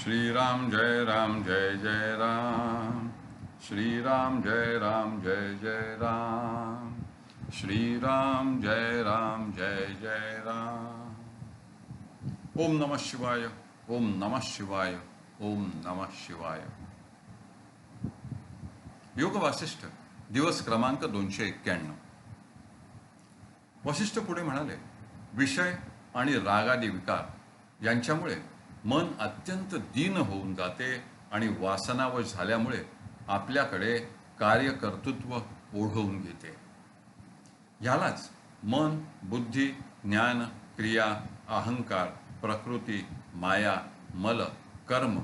श्रीराम जय राम जय जय राम श्रीराम जय राम जय जय राम श्रीराम जय राम जय जय राम ओम नमः शिवाय ओम नमः शिवाय ओम नमः शिवाय योग वासिष्ठ दिवस क्रमांक दोनशे एक्क्याण्णव. वशिष्ठ पुढे म्हणाले विषय आणि रागादी विकार यांच्यामुळे मन अत्यंत दीन होऊन जाते आणि वासनावश झाल्यामुळे आपल्याकडे कार्यकर्तृत्व ओढवून घेते. ह्यालाच मन बुद्धी ज्ञान क्रिया अहंकार प्रकृती माया मल कर्म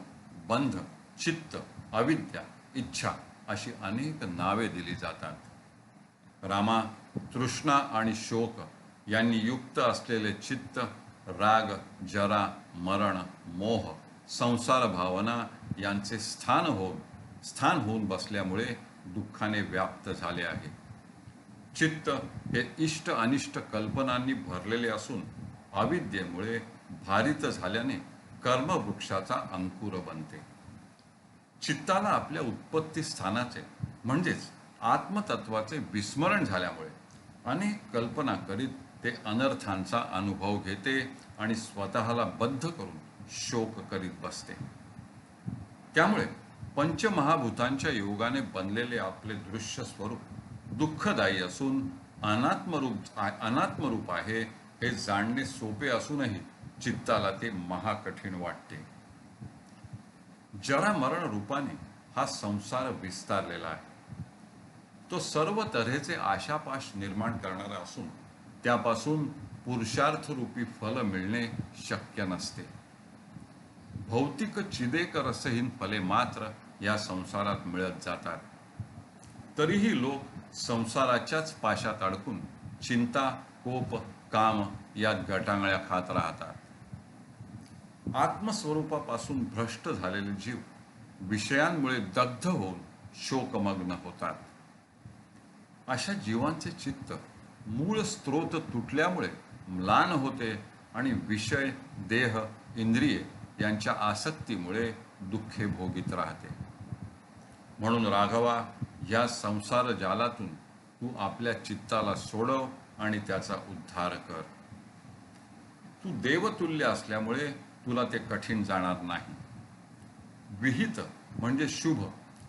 बंध चित्त अविद्या इच्छा अशी अनेक नावे दिली जातात. रामा तृष्णा आणि शोक यांनी युक्त असलेले चित्त राग जरा मरण मोह संसार भावना यांचे स्थान होऊन स्थान होऊन बसल्यामुळे दुःखाने व्याप्त झाले आहे. चित्त हे इष्ट अनिष्ट कल्पनांनी भरलेले असून अविद्येमुळे भारित झाल्याने कर्मवृक्षाचा अंकुर बनते. चित्ताला आपल्या उत्पत्ती स्थानाचे म्हणजेच आत्मतत्वाचे विस्मरण झाल्यामुळे अनेक कल्पना करीत ते अनर्थांचा अनुभव घेते आणि स्वतःला बद्ध करून शोक करीत बसते. त्यामुळे पंचमहाभूतांच्या योगाने बनलेले आपले दृश्य स्वरूप दुःखदायी असून अनात्मरूप अनात्मरूप आहे हे जाणणे सोपे असूनही चित्ताला ते महाकठीण वाटते. जरा मरण रूपाने हा संसार विस्तारलेला आहे. तो सर्व तऱ्हेचे आशापाश निर्माण करणारा असून त्यापासून पुरुषार्थ रूपी फल मिळणे शक्य नसते. भौतिक चिदेक रसहीन फले मात्र या संसारात मिळत जातात. तरीही लोक संसाराच्याच पाशात अडकून चिंता कोप काम या गटांगळ्या खात राहतात. आत्मस्वरूपापासून भ्रष्ट झालेले जीव विषयांमुळे दग्ध होऊन शोकमग्न होतात. अशा जीवांचे चित्त मूळ स्त्रोत तुटल्यामुळे म्लान होते आणि विषय देह इंद्रिये यांच्या आसक्तीमुळे दुःखे भोगीत राहते. म्हणून राघवा या संसार जालातून तू आपल्या चित्ताला सोडव आणि त्याचा उद्धार कर. तू देवतुल्य असल्यामुळे तुला ते कठीण जाणार नाही. विहित म्हणजे शुभ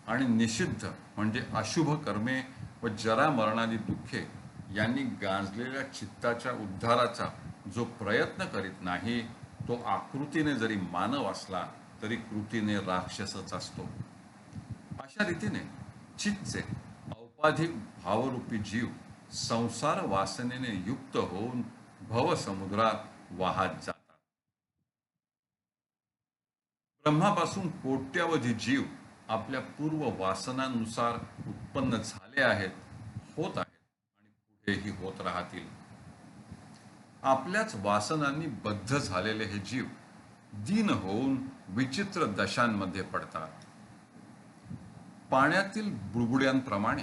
आणि निषिद्ध म्हणजे अशुभ कर्मे व जरा मरणादी दुःखे यांनी गांजलेल्या चित्ताच्या उद्धाराचा जो प्रयत्न करीत नाही तो आकृतीने जरी मानव असला तरी कृतीने राक्षसच असतो. अशा रीतीने चित्तचे औपाधिक भावरूपी जीव संसार वासनेने युक्त होऊन भवसमुद्रात वाहत जातात. ब्रह्मापासून कोट्यावधी जीव आपल्या पूर्व वासनांनुसार उत्पन्न झाले आहेत होत आहेत. तेही होत राहतील. आपल्याच वासनांनी बद्ध झालेले हे जीव दीन होऊन विचित्र दशांमध्ये पडतात. पाण्यातील बुडबुड्यांप्रमाणे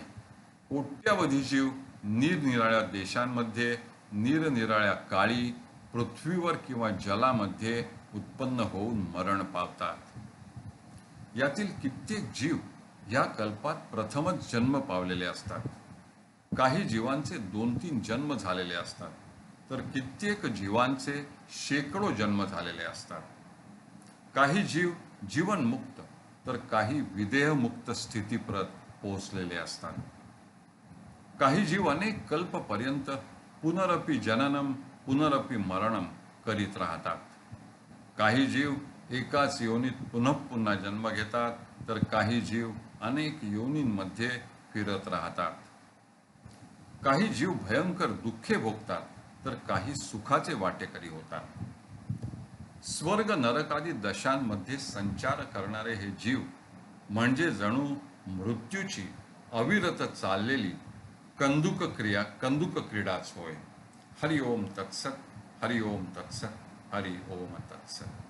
कोट्यावधी जीव निरनिराळ्या देशांमध्ये निरनिराळ्या काळी पृथ्वीवर किंवा जलामध्ये उत्पन्न होऊन मरण पावतात. यातील कित्येक जीव या कल्पात प्रथमच जन्म पावलेले असतात. काही जीवांचे दोन तीन जन्म झालेले असतात. तर कित्येक जीवांचे शेकडो जन्म झालेले असतात. काही जीव जीवनमुक्त तर काही विदेहमुक्त स्थितीप्रत पोहोचलेले असतात. काही जीव अनेक कल्पपर्यंत पुनरपी जननम पुनरपी मरणम करीत राहतात. काही जीव एकाच योनीत पुनः पुन्हा जन्म घेतात तर काही जीव अनेक योनींमध्ये फिरत राहतात. काही जीव भयंकर दुःखे भोगतात तर काही सुखाचे वाटेकरी होतात. स्वर्ग नरकादी दशांमध्ये संचार करणारे हे जीव म्हणजे जणू मृत्यूची अविरत चाललेली कंदुक क्रिया कंदुक क्रीडाच होय. हरि ओम तत्सत हरि ओम तत्सत हरि ओम तत्सत.